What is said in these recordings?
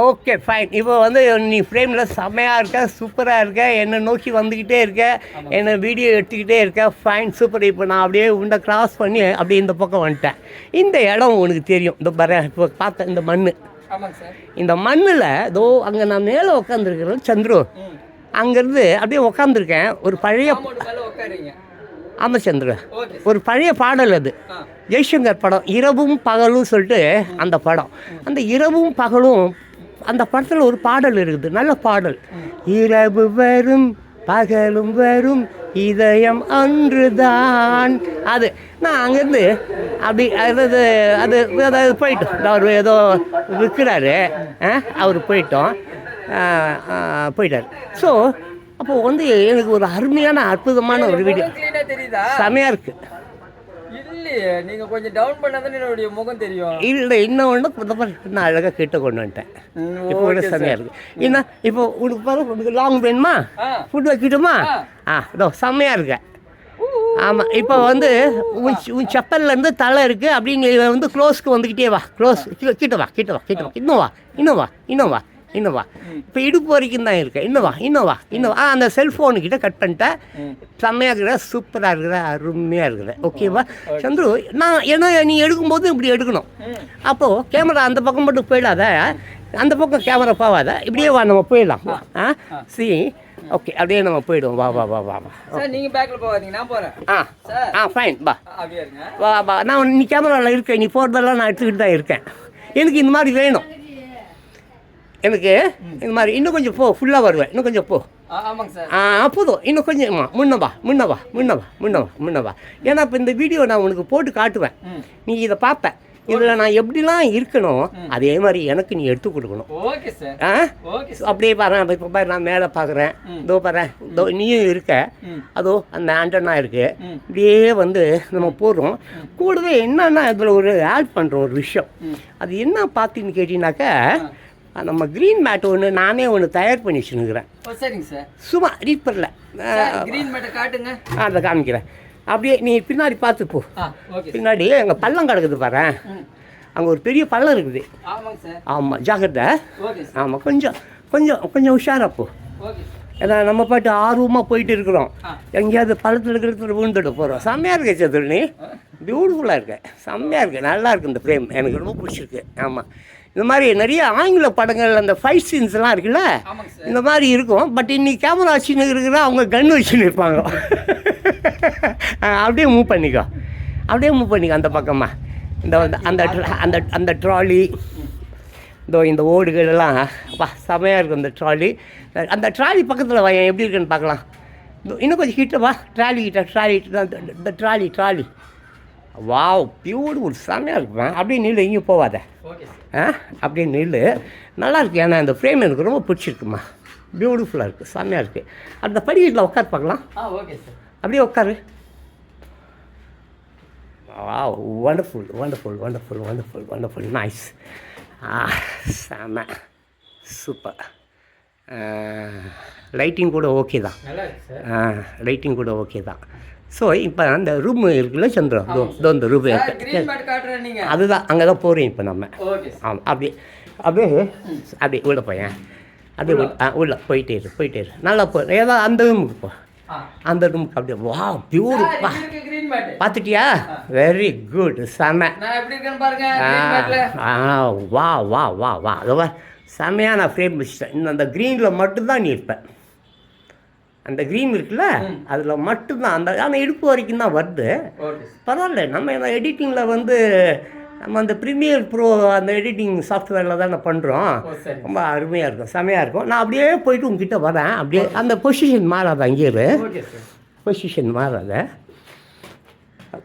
Okay fine இப்போ வந்து நீ ஃப்ரேமில் செம்மையாக இருக்க சூப்பராக இருக்க என்னை நோக்கி வந்துக்கிட்டே இருக்க என்னை வீடியோ எடுத்துக்கிட்டே இருக்க ஃபைன் சூப்பர் இப்போ நான் அப்படியே உண்டை கிராஸ் பண்ணி அப்படியே இந்த பக்கம் வந்துட்டேன். இந்த இடம் உனக்கு தெரியும். இந்த பாரு இப்போ பார்த்த இந்த மண் இந்த மண்ணில் இதோ அங்கே நான் மேலே உட்காந்துருக்கிறேன் சந்துரு. அங்கேருந்து அப்படியே உட்காந்துருக்கேன் ஒரு பழைய ஓகே. ஒரு பழைய பாடல் அது. ஜெய்சங்கர் படம். இரவும் பகலும் சொல்லிட்டு அந்த படம். அந்த இரவும் பகலும் அந்த படத்தில் ஒரு பாடல் இருக்குது. நல்ல பாடல். இரவு வரும் பகலும் வரும் இதயம் அன்றுதான். அது நான் அங்கேருந்து அப்படி அதாவது அது அதாவது போயிட்டோம். அவர் ஏதோ விற்கிறாரு. அவர் போயிட்டோம். போயிட்டார். ஸோ அப்போ வந்து எனக்கு ஒரு அருமையான அற்புதமான ஒரு வீடியோ செமையாக இருக்குது இல்லையே நீங்க கொஞ்சம் டவுன் பண்ணாதான் என்னுடைய முகம் தெரியும். இல்லை இன்னொன்று இந்த மாதிரி நான் அழகாக கிட்ட கொண்டு வந்துட்டேன். இப்போ கூட செம்மையாக இருக்குது என்ன இப்போ உனக்கு பாரு உனக்கு லாங் வேணுமா. ஃபுட் வைக்கட்டுமா? ஆ. இதோ செம்மையாக இருக்க. ஆமாம் இப்போ வந்து உன் உன் செப்பல்லேருந்து தலை இருக்குது அப்படின்னு வந்து க்ளோஸ்க்கு வந்துக்கிட்டே வா. க்ளோஸ் கிட்ட வா கிட்ட வா கிட்ட வா இன்னும் வா இன்னும் வா இன்னும் வா. இன்னும் வா. இப்போ இடுப்பு வரைக்கும் தான் இருக்கேன். இன்னும் வா இன்னும் வா இன்னும் வா. ஆ அந்த செல்ஃபோனுக்கிட்ட கட் பண்ணிட்டேன். செம்மையாக இருக்கிற சூப்பராக இருக்கிற அருமையாக இருக்கிற ஓகேவா சந்துரு நான் ஏன்னா நீ எடுக்கும்போது இப்படி எடுக்கணும். அப்போது கேமரா அந்த பக்கம் மட்டும் போயிடாத. அந்த பக்கம் கேமரா போகாத இப்படியே வா நம்ம போயிடலாம். ஆ? சி ஓகே அப்படியே நம்ம போயிடுவோம். வா வா வா வா வா. சார் நீங்க பேக்ல போகாதீங்க. நான் போறேன். ஆ. ஆ ஃபைன் வா. வா வா. நான் நீ கேமராவில் இருக்கேன். நீ போகிறதெல்லாம் நான் எடுத்துக்கிட்டு தான் இருக்கேன். எனக்கு இந்த மாதிரி வேணும். எனக்கு? இந்த மாதிரி இன்னும் கொஞ்சம் போ ஃபுல்லாக வருவேன். இன்னும் கொஞ்சம் போ. ஆ, போதும். இன்னும் கொஞ்சம் முன்ன வா முன்ன வா முன்ன வா முன்ன வா முன்ன வா. ஏன்னா இப்போ இந்த வீடியோ நான் உனக்கு போட்டு காட்டுவேன். நீ இதை பார்ப்ப. இதில் நான் எப்படிலாம் இருக்கணும் அதே மாதிரி எனக்கு நீ எடுத்து கொடுக்கணும். ஆ? அப்படியே பாரு இப்போ பாரு நான் மேலே பார்க்குறேன். இதோ பாரு இதோ நீயும் இருக்க. அதோ அந்த ஆண்டனா இருக்கு. இப்படியே வந்து நம்ம போடுறோம். கூடவே என்னன்னா இதில் ஒரு ஆட் பண்ணுறோம் ஒரு விஷயம். அது என்ன பார்த்தீங்கன்னு கேட்டீங்கன்னாக்கா நம்ம க்ரீன் மேட் ஒன்று நானே ஒன்று தயார் பண்ணி வச்சுருக்கிறேன். சரிங்க சார். சும்மா ரீப்பரில் கிரீன் மேட்டை காட்டுங்க. அதை காமிக்கிறேன். அப்படியே நீ பின்னாடி பார்த்து போ. ஆ ஓகே. சார் பின்னாடி அங்கே பள்ளம் கிடக்குது பாரு. அங்கே ஒரு பெரிய பள்ளம் இருக்குது. ஆமாம் ஜாக்கிரதை. ஆமாம் கொஞ்சம் கொஞ்சம் கொஞ்சம் உஷாரா போ. ஏன்னா நம்ம பாட்டு ஆர்வமாக போயிட்டு இருக்கிறோம். ஆ. எங்கேயாவது பள்ளத்தில் இருக்கிறது விழுந்துட்டு போகிறோம் செம்மையாக இருக்கு சதுரணி. பியூட்டிஃபுல்லாக இருக்கு. செம்மையாக இருக்கு. நல்லா இருக்கு இந்த ஃப்ரேம் எனக்கு ரொம்ப பிடிச்சிருக்கு. ஆமாம் இந்த மாதிரி நிறைய ஆங்கில படங்கள் அந்த ஃபைட் சீன்ஸ்லாம் இருக்குல்ல? இந்த மாதிரி இருக்கும். பட் இன்னைக்கு கேமரா வச்சுன்னு இருக்கிற அவங்க கன் வச்சுன்னு இருப்பாங்க. அப்படியே மூவ் பண்ணிக்கோ. அப்படியே மூவ் பண்ணிக்கோ அந்த பக்கமா. இந்த அந்த அந்த அந்த ட்ராலி இதோ இந்த ஓடுகள் எல்லாம் வா செமையாக இருக்கும் இந்த ட்ராலி அந்த ட்ராலி பக்கத்தில் வாயன் எப்படி இருக்குன்னு பார்க்கலாம். இன்னும் கொஞ்சம் கிட்ட வா. ட்ராலி கிட்ட ட்ராலி இந்த ட்ராலி ட்ராலி வாவ் பியூட்டிஃபுல் செமையாக இருக்குமா. அப்படியே நில்லு எங்கேயும் போவாத. ஓகே சார் ஆ? அப்படியே நெல் நல்லா இருக்கு. ஏன்னா இந்த ஃப்ரேம் எனக்கு ரொம்ப பிடிச்சிருக்குமா. பியூட்டிஃபுல்லாக இருக்குது செம்மையாக இருக்குது அந்த படிக்கட்டில் உட்கார் பார்க்கலாம். ஆ ஓகே சார் அப்படியே உட்காரு. வா wonderful wonderful wonderful wonderful wonderful nice ஆ செம. சூப்பர் லைட்டிங் கூட ஓகே தான். லைட்டிங் கூட ஓகே தான். ஸோ இப்போ அந்த ரூம் இருக்குல்ல சந்திரம் இதோ இந்த ரூம் அதுதான் அங்கே தான் போகிறேன் இப்போ நம்ம. ஆமாம் அப்படியே அப்படியே அப்படியே உள்ள போயேன் அப்படியே உள்ள. ஆ உள்ள போயிட்டே இரு போயிட்டே இரு. நல்லா போ ஏதோ அந்த ரூமுக்கு போ. அந்த ரூமுக்கு அப்படியே வா பியூர் பார்த்துட்டியா? வெரி குட் செம. ஆ வா வா வா வா. அது வா செமையாக நான் ஃப்ரேம் வச்சுட்டேன். இன்னும் அந்த க்ரீனில் மட்டும்தான் நீ இருப்ப. அந்த க்ரீன் இருக்குல்ல அதில் மட்டும்தான் அந்த ஆனால் இடுப்பு வரைக்கும் தான் வருது. பரவாயில்ல நம்ம எடிட்டிங்கில் வந்து நம்ம அந்த ப்ரீமியர் ப்ரோ அந்த எடிட்டிங் சாஃப்ட்வேரில் தானே பண்ணுறோம் ஓ சரி. ரொம்ப அருமையாக இருக்கும் செமையாக இருக்கும். நான் அப்படியே போயிட்டு உங்ககிட்ட வரேன். அப்படியே அந்த பொசிஷன் மாறாத அங்கேயே பொசிஷன் மாறாத.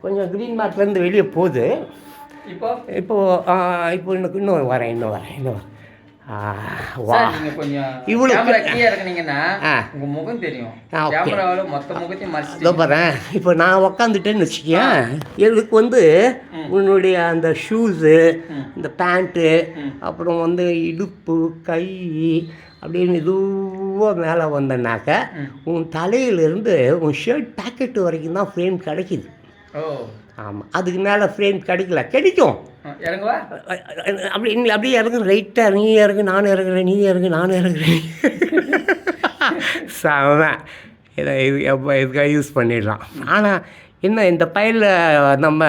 கொஞ்சம் க்ரீன் மேட்லேருந்து வெளியே போகுது. இப்போ? இப்போது இப்போ இன்னும் இன்னும் வரேன் இன்னும் வரேன் இன்னும் வரேன். இப்போ நான் உக்காந்துட்டேன்னு வச்சுக்கேன் எனக்கு வந்து உன்னுடைய அந்த ஷூஸு இந்த பேண்ட்டு அப்புறம் வந்து இடுப்பு கை அப்படின்னு இதுவாக மேலே வந்தனாக்க உன் தலையிலேருந்து உன் ஷர்ட் பேக்கெட்டு வரைக்கும் தான் ஃப்ரேம் கிடைக்கிது. ஆமாம் அதுக்கு மேலே ஃப்ரேம் கிடைக்கல. கிடைக்கும். இறங்குவா? அப்படி அப்படியே இறங்கு. ரைட்டாக நீ இறங்கு நானும் இறங்குறேன் நீ இறங்கு நானும் இறங்குறேன். செம. இதை இது எப்போ இதுக்காக யூஸ் பண்ணிடலாம். ஆனால் என்ன இந்த பையனில் நம்ம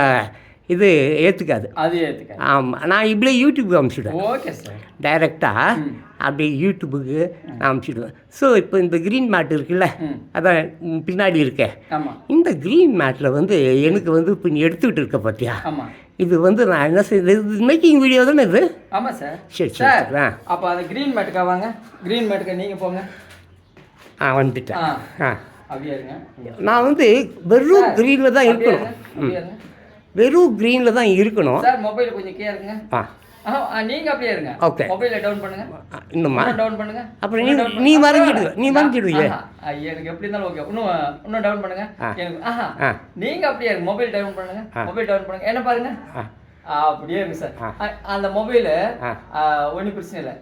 இது ஏற்றுக்காது அது ஏற்றுக்க ஆமாம் நான் இப்படியே யூடியூப்க்கு அனுப்பிச்சிடுவேன் ஓகே சார் டைரெக்டாக அப்படியே யூடியூபுக்கு நான் அனுப்பிச்சிடுவேன். ஸோ இப்போ இந்த க்ரீன் மேட் இருக்குல்ல. அதான் பின்னாடி இருக்க. ஆமாம் இந்த க்ரீன் மேட்டில் வந்து எனக்கு வந்து இப்போ நீ எடுத்துக்கிட்டு இருக்க பார்த்தியா இது வந்து நான் என்ன செய்யுது இது மேக்கிங் வீடியோ தானே இது? ஆமாம் சார். சரி சரி அப்போ அந்த க்ரீன் மேட்டுக்கா வாங்க. க்ரீன் மேட்டுக்கு நீங்கள் போங்க. ஆ வந்துட்டேன். ஆ. நான் வந்து வெறும் க்ரீனில் தான் இருக்கணும். வெறும் க்ரீனில் தான் இருக்கணும். மொபைல் கொஞ்சம் ஆ ஆ, நீங்க அப்படியே இருங்க. மொபைலை டவுன் பண்ணுங்க. இன்னுமா? டவுன் பண்ணுங்க. அப்புறம் நீ- நீ. மறைஞ்சிடுவ, நீ எனக்கு எப்படி இருந்தாலும் ஓகே இன்னும் இன்னும் டவுன் பண்ணுங்க. எனக்கு ஆஹா. நீங்க அப்படியே இருங்க. மொபைல் டவுன் பண்ணுங்க. மொபைல் டவுன் பண்ணுங்க. என்ன பாருங்க? அப்படியே சார் அந்த மொபைலு. ஒன்றும் பிரச்சனை இல்லை.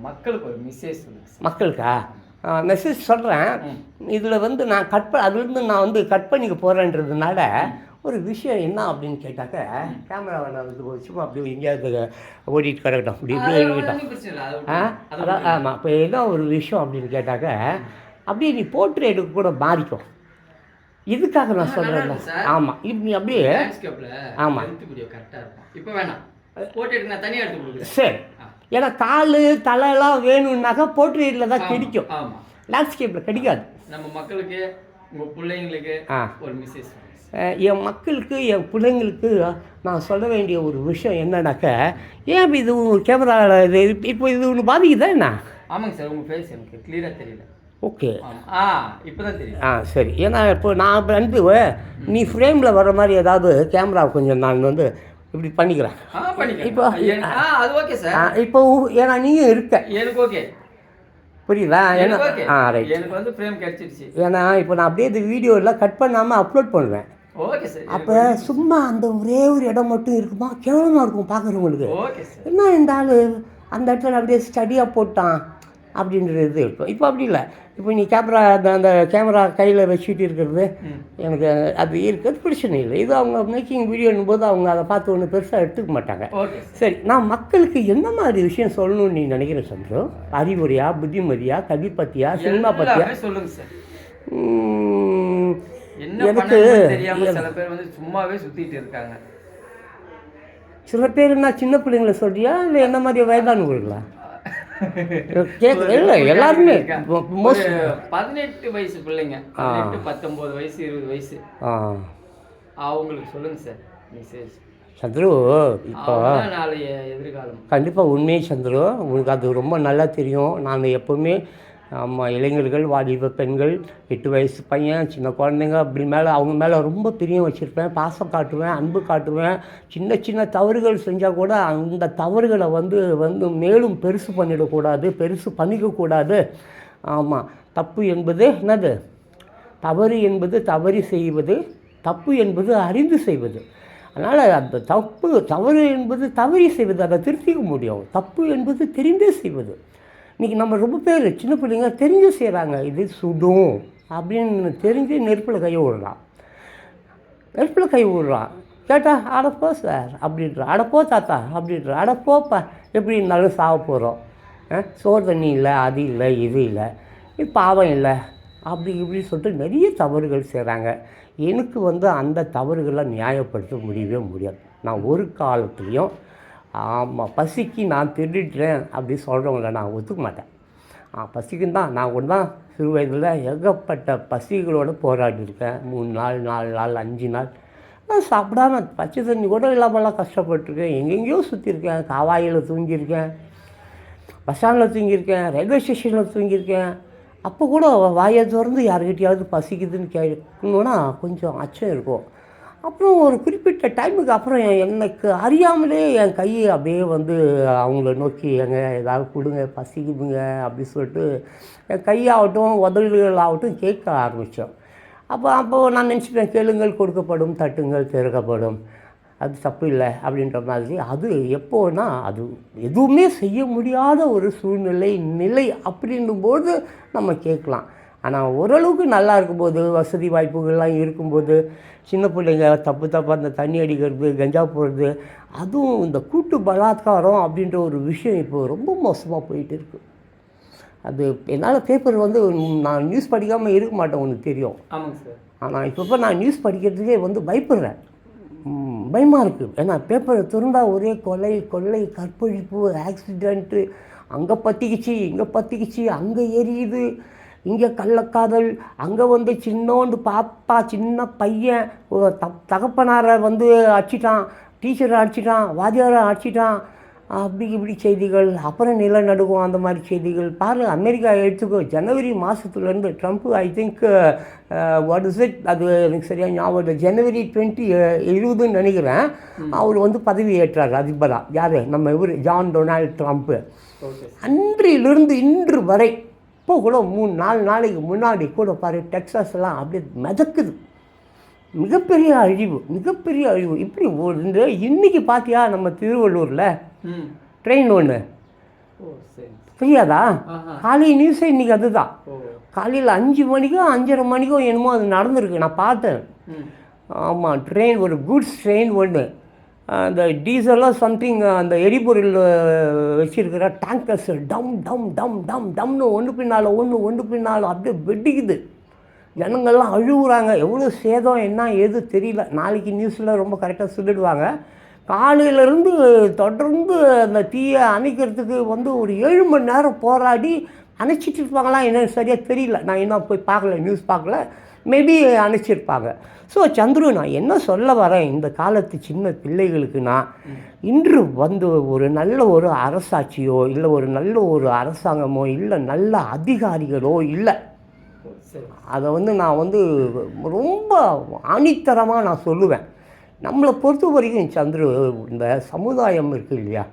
மக்களுக்கு ஒரு மெசேஜ் சொல்லுங்க மக்களுக்கா? மெசேஜ் சொல்கிறேன் இதில் வந்து நான் கட் ப அதுலேருந்து நான் வந்து கட் பண்ணிக்க போகிறேன்றதுனால ஒரு விஷயம் என்ன அப்படின்னு கேட்டாக்க கேமராவை நான் வந்து சும்மா அப்படி எங்கேயாவது ஓடிட்டு கிடக்கட்டும். அப்படி இப்படி ஆ? அதான் ஆமாம் இப்போ என்ன ஒரு விஷயம் அப்படின்னு கேட்டாக்க அப்படியே நீ போர்ட்ரேட்டுக்கு கூட மாறிக்கும் இதுக்காக நான் சார். ஆமாம் இப்படி அப்படியே லேண்ட்ஸ்கேப்ல ஆமா. ஹெல்த் வீடியோ கரெக்டாக இருக்கும். இப்போ வேணாம். சரி. ஏன்னா கால் தலையெல்லாம் வேணும்னாக்கா போர்ட்ரேட்டில் தான் கிடைக்கும். லேண்ட்ஸ்கேப்பில் கிடைக்காது. நம்ம மக்களுக்கு உங்க பிள்ளைங்களுக்கு ஒரு அஹ் என் மக்களுக்கு என் பிள்ளைங்களுக்கு நான் சொல்ல வேண்டிய ஒரு விஷயம் என்னன்னாக்க ஏன் இப்ப இது கேமராவில் இது இப்போ இது ஒன்று பாதிக்குதா என்ன? ஆமாங்க சார் உங்க ஃபேஸ் எனக்கு கிளியரா தெரியல. ஓகே. ஆ இப்பதான் தெரியும் ஆ சரி. ஏன்னா இப்போ நான் வந்து நீ ஃப்ரேமில் வர மாதிரி ஏதாவது கேமரா கொஞ்சம் நான் வந்து இப்படி பண்ணிக்கிறேன். இப்போ- அது ஓகே சார். இப்போ ஏன்னா நீயும் இருக்க. எனக்கு ஓகே புரியுதா? ஏன்னா ஆ ரைட் எனக்கு வந்து ஃப்ரேம் கிடைச்சிருச்சு. ஏன்னா இப்போ நான் அப்படியே இந்த வீடியோலாம் கட் பண்ணாமல் அப்லோட் பண்ணுவேன். அப்போ சும்மா அந்த ஒரே ஒரு இடம் மட்டும் இருக்குமா? கேவலமாக இருக்கும் பார்க்குறவங்களுக்கு. என்ன இந்த ஆள் அந்த இடத்துல அப்படியே ஸ்டடியாக போட்டான் அப்படின்றது இப்போ இப்போ அப்படி இல்லை. இப்போ நீ கேமரா அந்த அந்த கேமரா கையில் வச்சுட்டு இருக்கிறது. எனக்கு அது இருக்கிறது பிரச்சனை இல்லை. இது அவங்க மேக்கிங் வீடியோன்னும் போது அவங்க அதை பார்த்து ஒன்று பெருசாக எடுத்துக்க மாட்டாங்க. சரி. நான் மக்களுக்கு என்ன மாதிரி விஷயம் சொல்லணும்னு நீ நினைக்கிற சந்திரு? அறிவுரையா புத்திமதியா கவி பற்றியா சினிமா பற்றியா எல்லாமே சொல்லுங்க சார். எனக்கு சில பேர் வந்து சும்மாவே சுத்திட்டு இருக்காங்க. சில பேர் என்ன சின்ன பிள்ளைங்கள சொல்றியா? இல்லை என்ன மாதிரி வயதானவங்களா இல்லை எல்லாருமே பதினெட்டு வயசு பிள்ளைங்க. பதினெட்டு பத்தொன்பது வயசு இருபது வயசு. அவங்களுக்கு சொல்லுங்க சார் மெசேஜ் சந்துரு இப்போ எதிர்காலம். கண்டிப்பாக உண்மையை சந்துரு உங்களுக்கு அது ரொம்ப நல்லா தெரியும். நான் எப்போவுமே ஆமாம் இளைஞர்கள் வாலிப பெண்கள் எட்டு வயசு பையன் சின்ன குழந்தைங்க அப்படி மேலே அவங்க மேலே ரொம்ப பிரியம் வச்சுருப்பேன் பாசம் காட்டுவேன் அன்பு காட்டுவேன். சின்ன சின்ன தவறுகள் செஞ்சால் கூட அந்த தவறுகளை வந்து வந்து மேலும் பெருசு பண்ணிடக்கூடாது பெருசு பண்ணிக்கக்கூடாது. ஆமாம் தப்பு என்பது என்னது? தவறு என்பது தவறி செய்வது தப்பு என்பது அறிந்து செய்வது. அதனால் அந்த தப்பு தவறு என்பது தவறி செய்வது அதை திருத்திக்க முடியும். தப்பு என்பது தெரிந்தே செய்வது. இன்றைக்கி நம்ம ரொம்ப பேர் சின்ன பிள்ளைங்க தெரிஞ்சு செய்கிறாங்க இது சுடும் அப்படின்னு தெரிஞ்சு நெருப்பில் கை விடுறான் நெருப்பில் கை விடுறான் கேட்டா அடப்போ சார் அப்படின்ற அடப்போ தாத்தா அப்படின்ற அடப்போப்பா எப்படி இருந்தாலும் சாக போகிறோம் சோறு தண்ணி இல்லை அது இல்லை இது இல்லை இது பாவம் இல்லை அப்படி இப்படி சொல்லிட்டு நிறைய தவறுகள் செய்கிறாங்க எனக்கு வந்து அந்த தவறுகளை நியாயப்படுத்த முடியவே முடியாது. நான் ஒரு காலத்துலேயும் ஆமாம் பசிக்கு நான் திருடிட்டேன் அப்படி சொல்கிறவங்கள நான் ஒத்துக்க மாட்டேன். ஆ தான் நான் ஒன்று தான் சிறு வயதில் ஏகப்பட்ட பசிகளோடு போராடியிருக்கேன். மூணு நாள் நாலு நாள் அஞ்சு நாள். நான் சாப்பிடாம பச்சை தண்ணி கூட இல்லாமலாம் கஷ்டப்பட்டிருக்கேன். எங்கெங்கேயோ சுற்றிருக்கேன் காவாயில் தூங்கியிருக்கேன். பஸ் ஸ்டாண்டில் தூங்கியிருக்கேன். ரயில்வே ஸ்டேஷனில் தூங்கியிருக்கேன். அப்போ கூட வாயை திறந்து யாருக்கிட்டையாவது பசிக்குதுன்னு கேட்கணுன்னா கொஞ்சம் அச்சம் இருக்கும். அப்புறம் ஒரு குறிப்பிட்ட டைமுக்கு அப்புறம் எனக்கு அறியாமலே என் கையை அப்படியே வந்து அவங்கள நோக்கி எங்க ஏதாவது கொடுங்க பசிக்குதுங்க அப்படி சொல்லிட்டு என் கையாகட்டும் உதவிகள் ஆகட்டும் கேட்க ஆரம்பித்தோம் அப்போ அப்போ நான் நினச்சிப்பேன் கேளுங்கள் கொடுக்கப்படும் தட்டுங்கள் திறக்கப்படும் அது தப்பு இல்லை அப்படின்ற மாதிரி. அது எப்போன்னா அது எதுவுமே செய்ய முடியாத ஒரு சூழ்நிலை நிலை அப்படின்னும்போது நம்ம கேட்கலாம். ஆனால் ஓரளவுக்கு நல்லா இருக்கும்போது வசதி வாய்ப்புகள்லாம் இருக்கும்போது சின்ன பிள்ளைங்க தப்பு தப்பாக அந்த தண்ணி அடிக்கிறது கஞ்சா போடுறது அதுவும் இந்த கூட்டு பலாத்காரம் அப்படின்ற ஒரு விஷயம் இப்போ ரொம்ப மோசமாக போயிட்டு இருக்கு அது என்னால் பேப்பர் வந்து நான் நியூஸ் படிக்காமல் இருக்க மாட்டேன் உனக்கு தெரியும். ஆமாங்க சார். ஆனால் இப்போ நான் நியூஸ் படிக்கிறதுக்கே வந்து பயப்படுறேன். ம், பயமா இருக்குது ஏன்னா பேப்பரை திறந்தா ஒரே கொலை கொள்ளை கற்பழிப்பு ஆக்சிடெண்ட்டு அங்கே பற்றிக்கிச்சு இங்கே பற்றிக்கிச்சு அங்கே எரியுது. இங்கே கள்ளக்காதல் அங்கே வந்து சின்னோண்டு பாப்பா சின்ன பையன் தகப்பனாரை வந்து அடிச்சிட்டான் டீச்சரை அடிச்சிட்டான் வாத்தியாரை அடிச்சிட்டான். அப்படி இப்படி செய்திகள் அப்புறம் நிலநடுக்கம் அந்த மாதிரி செய்திகள். பாரு அமெரிக்கா எடுத்துக்கோ ஜனவரி மாதத்துலேருந்து Trump I think what is it அது எனக்கு சரியாக ஞாபகம் ஜனவரி டுவெண்ட்டி இருபதுன்னு நினைக்கிறேன். அவர் வந்து பதவி ஏற்றார் அதிபராக யார்? நம்ம இவர் ஜான் டொனால்ட் ட்ரம்ப்பு அன்றிலிருந்து இன்று வரை இப்போ கூட மூணு நாலு நாளைக்கு முன்னாடி கூட பாரு டெக்ஸாஸ்லாம் அப்படியே மிதக்குது. மிகப்பெரிய அழிவு மிகப்பெரிய அழிவு. இப்படி இந்த இன்னைக்கு பார்த்தியா நம்ம திருவள்ளூரில்? ட்ரெயின் ஒன்று ஆஹா. காலை நியூஸே இன்றைக்கி அதுதான். காலையில் அஞ்சு மணிக்கோ அஞ்சரை மணிக்கோ என்னமோ அது நடந்திருக்கு. நான் பார்த்தேன். ஆமாம் ட்ரெயின் ஒரு குட்ஸ் ட்ரெயின் ஒன்று அந்த டீசலாக சம்திங் அந்த எரிபொருள் வச்சுருக்கிற டேங்கர்ஸ் டம் டம் டம் டம் டம்னு ஒன்று பின்னால் ஒன்று ஒன்று பின்னால் அப்படியே வெடிக்குது. ஜனங்கள்லாம் அழுகுறாங்க. எவ்வளோ சேதம் என்ன ஏது தெரியல. நாளைக்கு நியூஸில் ரொம்ப கரெக்டாக சொல்லிடுவாங்க. காலையிலேருந்து தொடர்ந்து அந்த தீயை அணைக்கிறதுக்கு வந்து ஒரு ஏழு மணி நேரம் போராடி அணைச்சிட்டு இருப்பாங்களா என்னன்னு சரியாக தெரியல. நான் இன்னும் போய் பார்க்கல நியூஸ் பார்க்கல. மேபி அணைச்சிருப்பாங்க. ஸோ சந்துரு நான் என்ன சொல்ல வரேன்? இந்த காலத்து சின்ன பிள்ளைகளுக்கு நான் இன்று வந்து ஒரு நல்ல ஒரு அரசாட்சியோ இல்லை ஒரு நல்ல ஒரு அரசாங்கமோ இல்லை நல்ல அதிகாரிகளோ இல்லை. அதை வந்து நான் வந்து ரொம்ப ஆணித்தரமாக நான் சொல்லுவேன். நம்மளை பொறுத்த வரைக்கும் சந்துரு இந்த சமுதாயம் இருக்கு இல்லையா?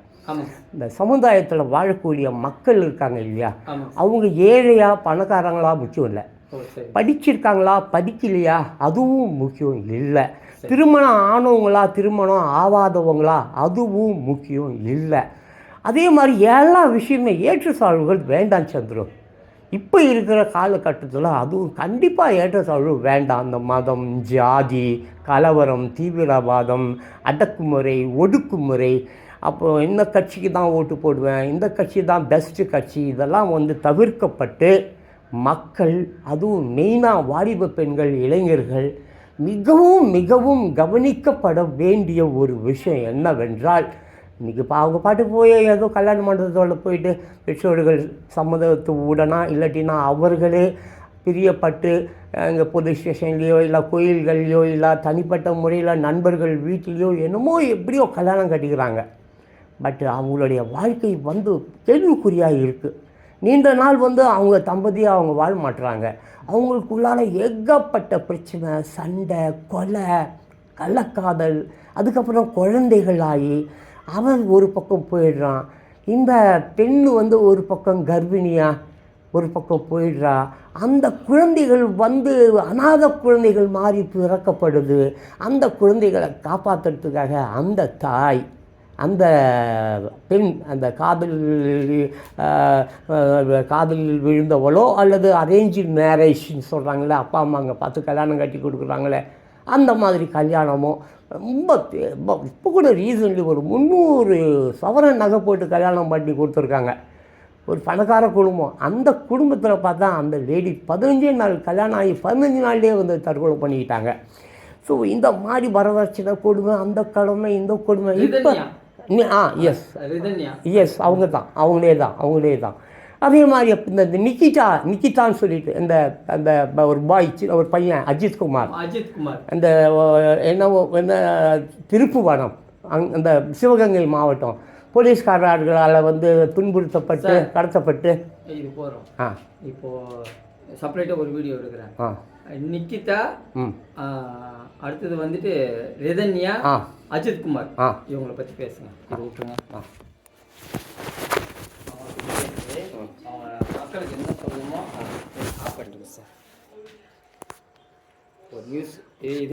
இந்த சமுதாயத்தில் வாழக்கூடிய மக்கள் இருக்காங்க இல்லையா? அவங்க ஏழையா பணக்காரங்களா முக்கியம் இல்லை. படிச்சிருக்காங்களா? படிக்கலையா? அதுவும் முக்கியம் இல்லை. திருமணம் ஆனவங்களா திருமணம் ஆகாதவங்களா? அதுவும் முக்கியம் இல்லை. அதே மாதிரி எல்லா விஷயமே ஏற்றத்தாழ்வுகள் வேண்டாம் சந்துரு இப்போ இருக்கிற காலகட்டத்தில் அதுவும் கண்டிப்பாக ஏற்றத்தாழ்வு வேண்டாம். அந்த மதம் ஜாதி கலவரம் தீவிரவாதம் அடக்குமுறை ஒடுக்குமுறை. அப்போ இந்த கட்சிக்கு தான் ஓட்டு போடுவேன். இந்த கட்சி தான் பெஸ்ட்டு கட்சி. இதெல்லாம் வந்து தவிர்க்கப்பட்டு மக்கள் அதுவும் மெயினாக வாலிப பெண்கள் இளைஞர்கள் மிகவும் மிகவும் கவனிக்கப்பட வேண்டிய ஒரு விஷயம் என்னவென்றால் இன்றைக்கி இப்போ அவங்க பாட்டு போய் ஏதோ கல்யாண மண்டபத்தோடு போயிட்டு பெற்றோர்கள் சம்மதத்து உடனா இல்லாட்டினா அவர்களே பிரியப்பட்டு இங்கே போலீஸ் ஸ்டேஷன்லேயோ இல்லை கோயில்கள்லையோ இல்லை தனிப்பட்ட முறையில் நண்பர்கள் வீட்டிலையோ என்னமோ எப்படியோ கல்யாணம் கட்டிக்கிறாங்க. பட் அவங்களுடைய வாழ்க்கை வந்து கேள்விக்குறியாக இருக்குது நீண்ட நாள் வந்து அவங்க தம்பதியாக அவங்க வாழ மாட்டுறாங்க அவங்களுக்குள்ளால ஏகப்பட்ட பிரச்சனை சண்டை கொலை கள்ளக்காதல் அதுக்கப்புறம் குழந்தைகள் ஆகி அவன் ஒரு பக்கம் போயிடுறான். இந்த பெண் வந்து ஒரு பக்கம் கர்ப்பிணியாக ஒரு பக்கம் போயிடுறா. அந்த குழந்தைகள் வந்து அநாத குழந்தைகள் மாறி பிறக்கப்படுது. அந்த குழந்தைகளை காப்பாற்றுறதுக்காக அந்த தாய் அந்த பெண் அந்த காதல் காதலில் விழுந்தவளோ அல்லது அரேஞ்சு மேரேஜ்னு சொல்கிறாங்களே அப்பா அம்மா அங்கே பார்த்து கல்யாணம் கட்டி கொடுக்குறாங்களே அந்த மாதிரி கல்யாணமோ ரொம்ப இப்போ கூட ரீசன்லி ஒரு முந்நூறு சவரன் நகை போட்டு கல்யாணம் பண்ணி கொடுத்துருக்காங்க. ஒரு பணக்கார குடும்பம். அந்த குடும்பத்தில் பார்த்தா அந்த லேடி பதினஞ்சே நாள் கல்யாணம் ஆகி பதினஞ்சு நாள்லேயே வந்து தற்கொலை பண்ணிக்கிட்டாங்க. ஸோ இந்த மாதிரி வரதட்சணை கொடுமை அந்த கடமை இந்த கொடுமை. இப்போ ஆ எஸ் எஸ் அவங்க தான் அவங்களே தான் அவங்களே தான் அதே மாதிரி இந்த நிக்கிதா நிக்கிதான்னு சொல்லிட்டு இந்த அந்த ஒரு பாய் ஒரு பையன் அஜித் குமார். அஜித் குமார். அந்த அஹ், என்னவோ என்ன திருப்புவனம் அங் அந்த சிவகங்கை மாவட்டம். போலீஸ்காரர்களால் வந்து துன்புறுத்தப்பட்டு கடத்தப்பட்டு. இது போகிறோம் ஆ. இப்போ செப்பரேட்டாக ஒரு வீடியோ எடுக்கிறேன். ஆ. நிக்கிதா அடுத்தது வந்துட்டு ரிதன்யா அஜித் குமார் இவங்களை பற்றி பேசுங்க. இது விட்டுருங்க. மக்களுக்கு என்ன சொல்லணுமோ ஆஃப் பண்ணிடுங்க சார். ஒரு நியூஸ் இது